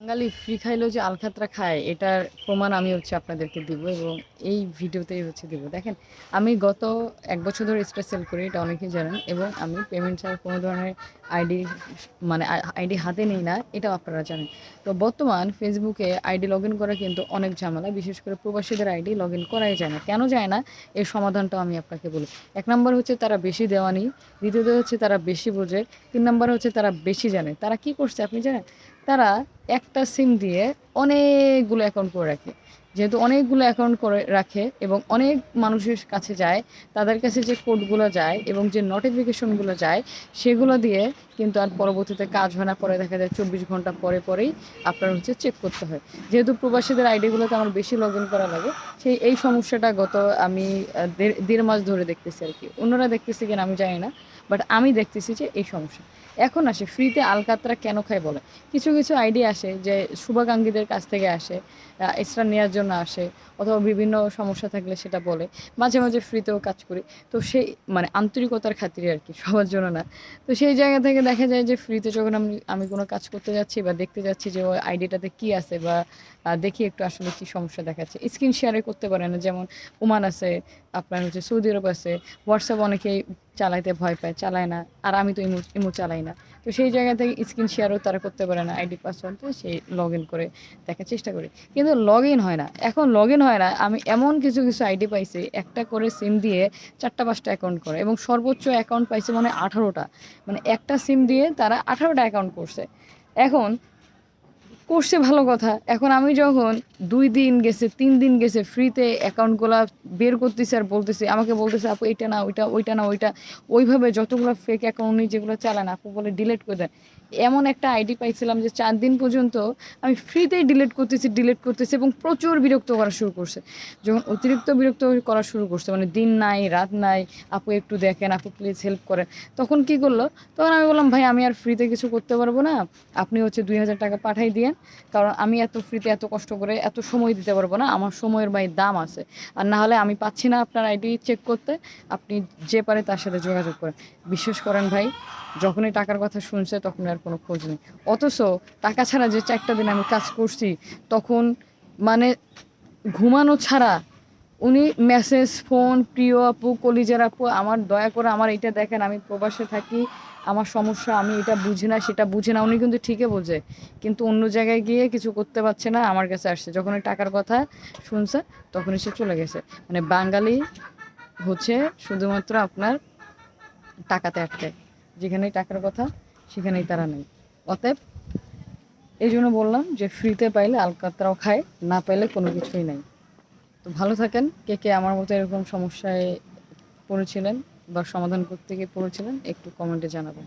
বাঙালি free খাইলেও যে আলখাতরা খায়, এটার প্রমাণ আমি হচ্ছে আপনাদেরকে দিব এবং এই ভিডিওতেই হচ্ছে দিব। দেখেন, আমি গত এক বছর ধরে স্ট্রেস সেল করি, এটা অনেকেই জানেন, এবং আমি পেমেন্ট ছাড়া কোনো ধরনের আইডি মানে আইডি হাতে নিই না, এটাও আপনারা জানেন। তো বর্তমান ফেসবুকে আইডি লগ ইন করা কিন্তু অনেক ঝামেলা, বিশেষ করে প্রবাসীদের আইডি লগ ইন করাই যায় না। কেন যায় না? এর সমাধানটাও আমি আপনাকে বলি। এক নম্বর হচ্ছে তারা বেশি দেওয়ানি দ্বিতীয়ত হচ্ছে তারা বেশি বোঝে, তিন নম্বর হচ্ছে তারা বেশি জানে। তারা কি করছে আপনি জানেন? তারা একটা সিম দিয়ে অনেকগুলো অ্যাকাউন্ট করে রাখে। যেহেতু অনেকগুলো অ্যাকাউন্ট করে রাখে এবং অনেক মানুষের কাছে যায়, তাদের কাছে যে কোডগুলো যায় এবং যে নোটিফিকেশনগুলো যায়, সেগুলো দিয়ে কিন্তু আর পরবর্তীতে কাজ হয় না, পরে দেখা যায় চব্বিশ ঘণ্টা পরে পরেই আপনার হচ্ছে চেক করতে হয়। যেহেতু প্রবাসীদের আইডিগুলোতে আমার বেশি লগ ইন করা লাগে, সেই এই সমস্যাটা গত আমি দেড় মাস ধরে দেখতেছি আর কি। অন্যরা দেখতেছি কিনা আমি জানি না বাট আমি দেখতেছি যে এই সমস্যা। এখন আসে ফ্রিতে আলকাতরা কেন খায় বলে? কিছু কিছু আইডিয়া আসে যে শুভাকাঙ্ক্ষীদের কাছ থেকে আসে এক্সট্রা নেওয়ার জন্য আসে, অথবা বিভিন্ন সমস্যা থাকলে সেটা বলে। মাঝে মাঝে ফ্রিতেও কাজ করি। তো সেই মানে আন্তরিকতার খাতিরে আর কি, সবার জন্য না। তো সেই জায়গা থেকে দেখা যায় যে ফ্রিতে যখন আমি আমি কোনো কাজ করতে যাচ্ছি বা দেখতে যাচ্ছি যে ওই আইডিয়াটাতে কী আছে বা দেখি একটু আসলে কী সমস্যা দেখাচ্ছে। স্ক্রিন শেয়ারে করতে পারে না, যেমন ওমান আছে, আপনার হচ্ছে সৌদি আরব আছে হোয়াটসঅ্যাপ অনেকেই চালাইতে ভয় পায়, চালায় না। আর আমি তো ইমো ইমো চালাই না। তো সেই জায়গা থেকে স্ক্রিন শেয়ারও তারা করতে পারে না আইডি পাসওয়ার্ড সেই লগ ইন করে দেখার চেষ্টা করি। কিন্তু লগ ইন হয় না। এখন লগ ইন হয় না। আমি এমন কিছু কিছু আইডি পাইছি, একটা করে সিম দিয়ে চারটা, পাঁচটা অ্যাকাউন্ট করে এবং সর্বোচ্চ অ্যাকাউন্ট পাইছে মানে আঠারোটা। মানে একটা সিম দিয়ে তারা আঠারোটা অ্যাকাউন্ট করছে। এখন করছে ভালো কথা। এখন আমি যখন দুই দিন গেছে, তিন দিন গেছে ফ্রিতে অ্যাকাউন্টগুলো বের করতেছে আর বলতেছে, আমাকে বলতেছে, আপু, এইটা না ওইটা ওইটা না ওইটা। ওইভাবে যতগুলো ফেক অ্যাকাউন্ট উনি যেগুলো চালান আপু বলে ডিলিট করে দেন। এমন একটা আইডি পাইছিলাম যে চার দিন পর্যন্ত আমি ফ্রিতেই ডিলিট করতেছি ডিলিট করতেছি এবং প্রচুর বিরক্ত করা শুরু করছে। যখন অতিরিক্ত বিরক্ত করা শুরু করছে মানে দিন নাই, রাত নাই, আপু একটু দেখেন, আপু প্লিজ হেল্প করেন। তখন কি করল? তখন আমি বললাম, ভাই, আমি আর ফ্রিতে কিছু করতে পারব না। আপনি হচ্ছে দুই হাজার টাকা পাঠাই দিয়েন কারণ আমি এত ফ্রিতে এত কষ্ট করে এত সময় দিতে পারব না, আমার সময়ের ভাই দাম আছে। আর না হলে আমি পাচ্ছি না আপনার আইডি চেক করতে, আপনি যে পারে তার সাথে যোগাযোগ করেন। বিশ্বাস করেন ভাই, যখনই টাকার কথা শুনছে তখন আর কোনো খোঁজ নেই। অথচ টাকা ছাড়া যে চারটা দিন আমি কাজ করছি, তখন মানে ঘুমানো ছাড়া উনি মেসেজ ফোন প্রিয় আপু, কলিজার আপু, আমার দয়া করে আমার এটা দেখেন, আমি প্রবাসে থাকি, আমার সমস্যা, আমি এটা বুঝি না, সেটা বুঝি না, উনি কিন্তু ঠিকই বোঝে। কিন্তু অন্য জায়গায় গিয়ে কিছু করতে পারছে না, আমার কাছে আসছে। যখন টাকার কথা শুনছে তখনই সে চলে গেছে। মানে বাঙালি হচ্ছে শুধুমাত্র আপনার টাকাতে আটকায় যেখানেই টাকার কথা, সেখানেই তারা নেই অতএব, এই জন্য বললাম যে ফ্রিতে পাইলে আলকাতরাও খায়, না পাইলে কোনো কিছুই নাই। তো ভালো থাকেন। কে কে আমার মতো এরকম সমস্যায় পড়েছিলেন বা সমাধান করতে গিয়ে পড়েছিলেন একটু কমেন্টে জানাবেন।